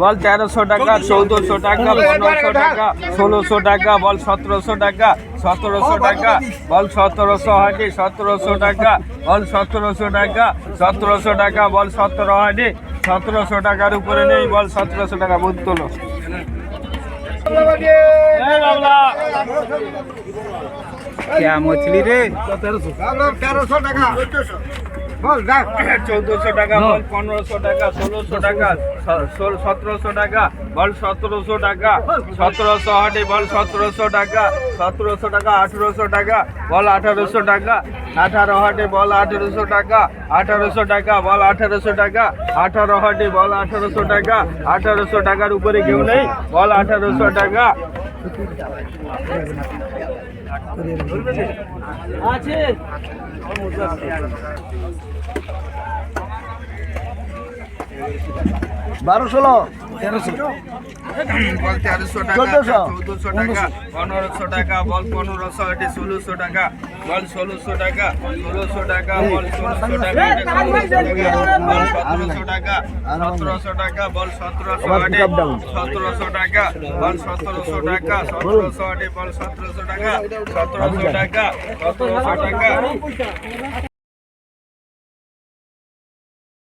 বল তেরোশো টাকা চৌদ্দশো টাকা পনেরোশো টাকা ষোলোশো টাকা বল সতেরোশো টাকা সতেরোশো টাকা বল সতেরোশো হাঁটি সতেরোশো টাকা বল সতেরোশো টাকা সতেরোশো টাকা বল সতেরো হাঁটি সতেরোশো টাকার উপরে নেই বল সতেরোশো টাকা বুঝ তোলো। क्या मछली रे তেরোশো টাকা বল দেখ চৌদ্দশো টাকা বল পনেরোশো টাকা ষোলোশো টাকা সতেরোশো টাকা বল সতেরোশো টাকা সতেরোশো হাটে বল সতেরোশো টাকা সতেরোশো টাকা আঠেরোশো টাকা বল আঠারোশো টাকা আঠারো হাটে বল আঠেরোশো টাকা আঠারোশো টাকা বল আঠারোশো টাকা আঠারো হাটে বল আঠারোশো টাকা আঠারোশো টাকার উপরে কেউ নেই বল আঠারোশো টাকা বারো ষোলো। বল তেরোশো টাকা চোদ্দশো। টাকা পনেরোশো। টাকা বল পনেরোশো এটি ষোলোশো টাকা বল ষোলোশো টাকা ষোলোশো টাকা বল ষোলোশো টাকা বল সতেরোশো টাকা সতেরোশো টাকা বল সতেরোশো আটে। সতেরোশো টাকা বল সতেরোশো টাকা সতেরোশো আটে বল সতেরোশো টাকা সতেরোশো টাকা সতেরোশো টাকা।